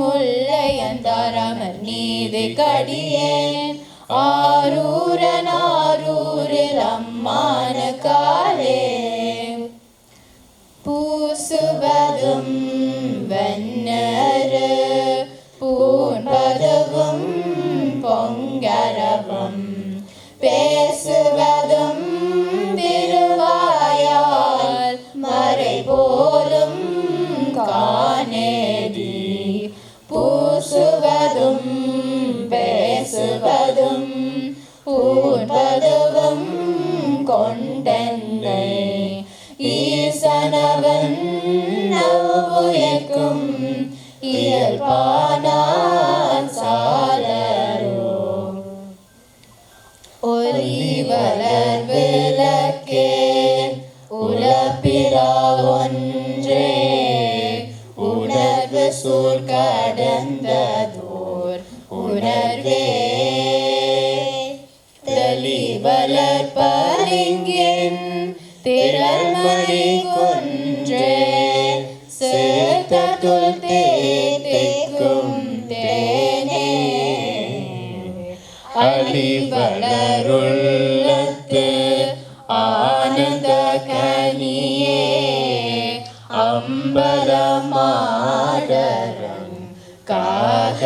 முல்லையந்தாரமர் நீது கடியேன். ஆரூ இயல்பானான் சாலரோ. ஒலிவலர் விளக்கே உலப்பிரா ஒன்றே. உணர்வு சூழ் கடந்ததோர் உணர்வே. தெளிவலர் பரிங்கின் திறன்மணி அழிவளருள்ளத்து ஆனந்த கனியே அம்பலமாடரன் காக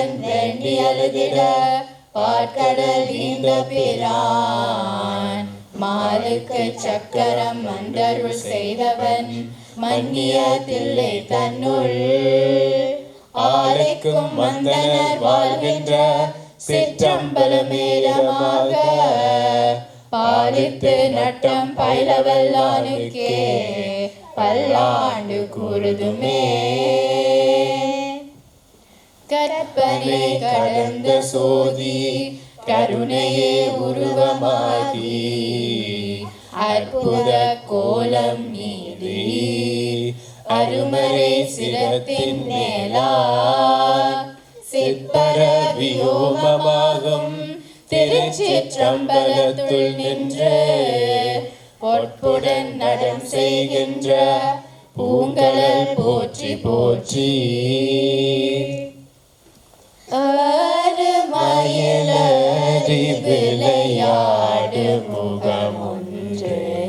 பாலகன் வேண்டி அழுதிட பாட்கடல் இந்த பிரான். மாலுக்கு சக்கரம் மன்றருள் செய்தவன் மன்னிய தில்லை தன்னுள். ஆலைக்கும் மந்தனர் வாழ்கின்ற சிற்றம்பலமேலமாக பாலித்து நட்டம் பயிலவல்லானுக்கே பல்லாண்டு கூறுதுமே. கற்பனை கடந்த சோதி கருணையே உருவமாகி. அற்புத கோலம் மீது அருமறை சிரத்தின் மேலா. சிற்பர வியோமமாகும் திருச்சிற்றம்பலத்துள் நின்று. பொற்புடன் நடம் செய்கின்ற பூங்கலல் போற்றி போற்றி. ஆறுமயிலறி விளையாடு முகமொன்று.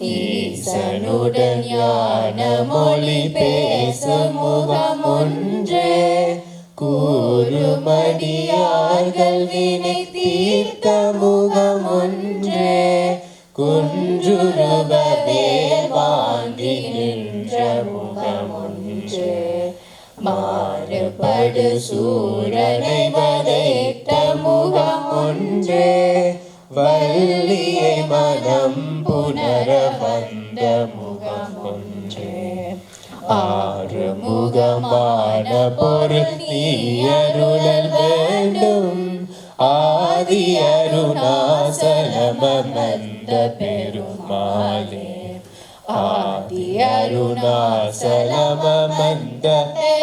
ஈசனுடன் ஞான மொழி பேச முகமொன்று. கூறுமடியார்கள் வினை தீர்த்த முகமொன்று. குன்றுருவ வாங்கி நின்ற முகமொன்று. மாறுபடு சூரனை வதைத்த നിന്റെ വള്ളിയെ മനം പുനരവന്ത മുഖമൊന്നേ ആറുമുഖമാണ പൊരുത്തിയരുളൽ വേണ്ടും. ആദിയരുണാസലമന്ത പെരുമാലേ. ആദിയരുണാസലമന്ത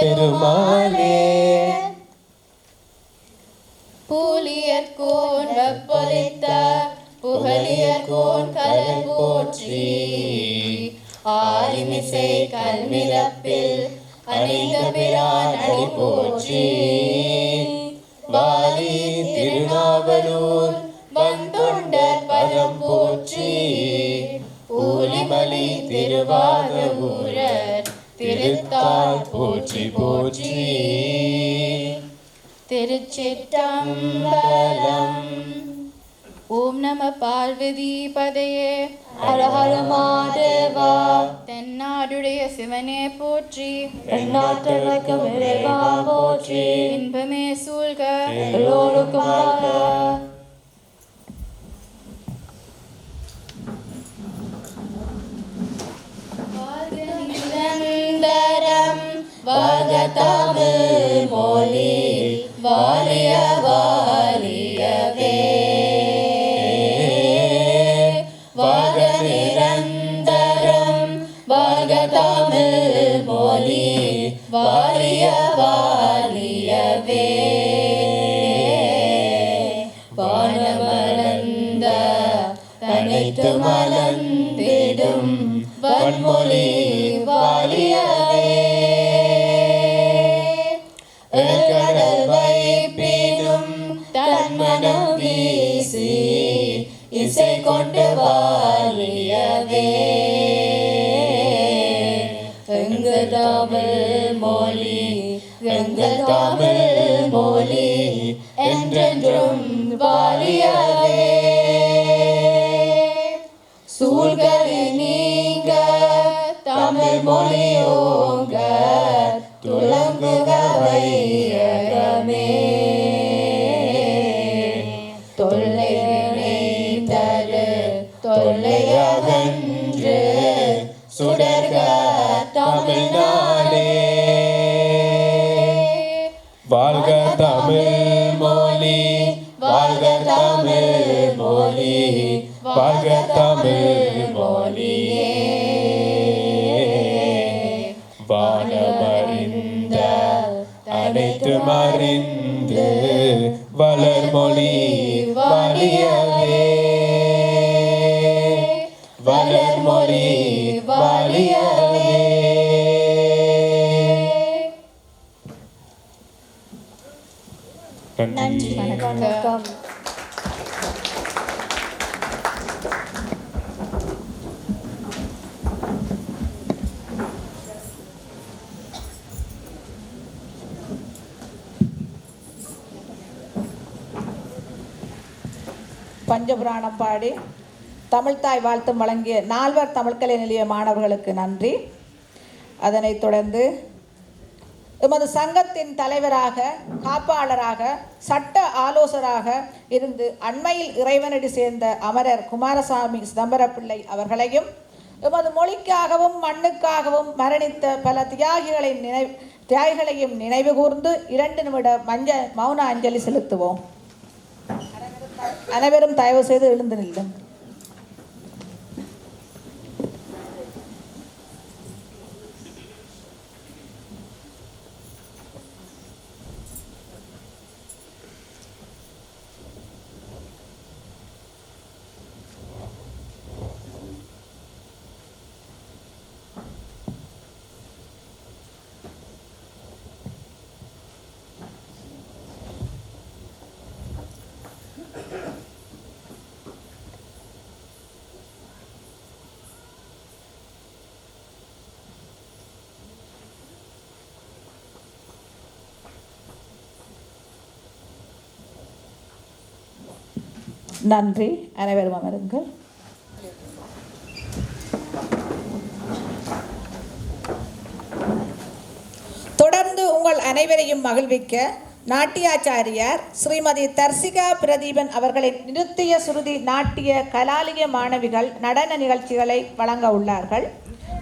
പെരുമാലേ. வேண்டும் ஆதி அருணாசலமந்த பெருமாளே ஆதி அருணாசலமந்த பெருமாளே பூலியர் கோன் வெப்பொலித்த புகழியர் கோன் கலல் போற்றி ஆலிமிசை கல்மிதப்பில் அணிந்த பிரான் அடி போற்றி திருச்சிற்றம்பலம் ஓம் நம பார்வதி பதையே. ஹரஹர மாதேவா. தென்னாடுடைய சிவனே போற்றி. எந்நாட்டவர்க்கும் இறைவா போற்றி. இன்பமே சூழ்க. எல்லோருக்கும் வாழ்க. தமிழ் மொழி அனைத்து மலர்ந்திடும். வன்மொழி வாலியவே. கடல் வைப்பினும் தன்மனம் வீசி இசை கொண்டு வாலியவே. எங்கள் தமிழ் மொழி எங்கள் தமிழ் மொழி என்றென்றும் வாலியவே. சூழ்களை நீங்க தமிழ் மொழியோங்க துளங்குக வையகமே தொல்லை நினைத்தரு தொல்லையகன்று சுடர்க தமிழ்நாடே. வாழ்க தமிழ் மொழியே வானமறிந்த அனைத்து மறிந்து வளர்மொழி வாழியவே வளர்மொழி வாழியவே நன்றி வணக்கம் பஞ்சபுராணம் பாடி தமிழ்த்தாய் வாழ்த்தும் வழங்கிய நால்வர் தமிழ்கலை நிலைய மாணவர்களுக்கு நன்றி. அதனைத் தொடர்ந்து எமது சங்கத்தின் தலைவராக காப்பாளராக சட்ட ஆலோசராக இருந்து அண்மையில் இறைவனடி சேர்ந்த அமரர் குமாரசாமி சிதம்பரப்பிள்ளை அவர்களையும் எமது மொழிக்காகவும் மண்ணுக்காகவும் மரணித்த பல தியாகிகளின் நினை தியாகிகளையும் நினைவு கூர்ந்து இரண்டு நிமிட மஞ்ச மௌன அஞ்சலி செலுத்துவோம். அனைவரும் தயவு செய்து எழுந்து நில்லும். நன்றி. அனைவரும் அமருங்கள். தொடர்ந்து உங்கள் அனைவரையும் மகிழ்விக்க நாட்டியாச்சாரியார் ஸ்ரீமதி தர்சிகா பிரதீபன் அவர்களின் நிருத்திய சுருதி நாட்டிய கலாலய மாணவிகள் நடன நிகழ்ச்சிகளை வழங்க உள்ளார்கள்.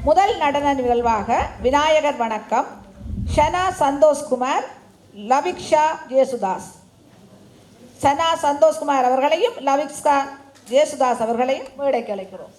முதல் நடன நிகழ்வாக விநாயகர் வணக்கம். ஷனா சந்தோஷ்குமார் லவிக்ஷா ஜேசுதாஸ். சனா சந்தோஷ்குமார் அவர்களையும் லவிக்ஸ்கா ஜேசுதாஸ் அவர்களையும் மேடைக்கு அழைக்கிறோம்.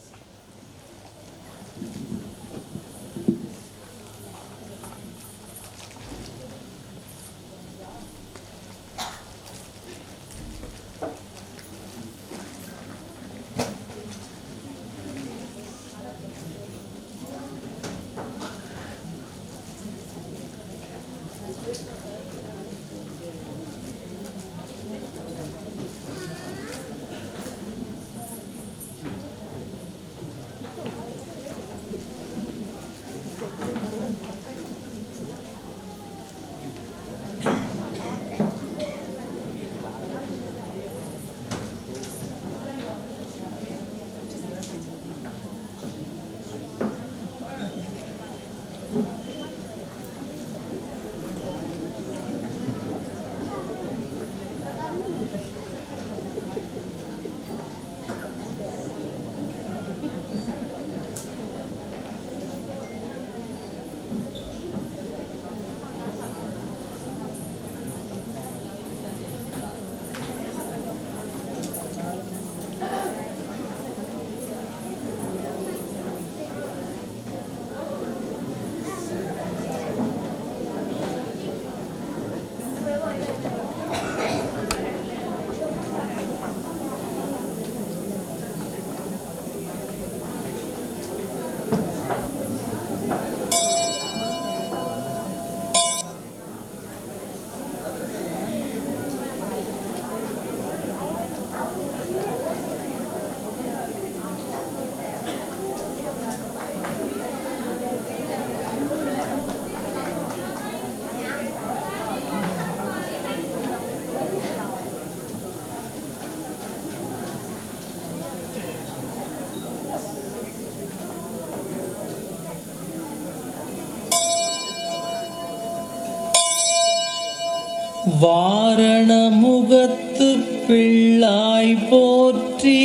வாரண முகத்து பிள்ளாய் போற்றி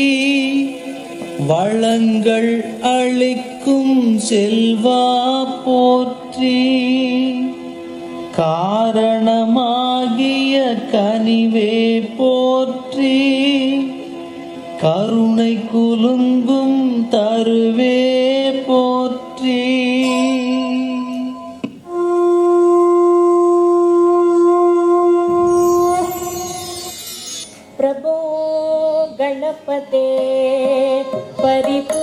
வளங்கள் அளிக்கும் செல்வா போற்றி. காரணமாகிய கனிவே போற்றி கருணை குலுங்கும் தருவே போற்றி. गणपते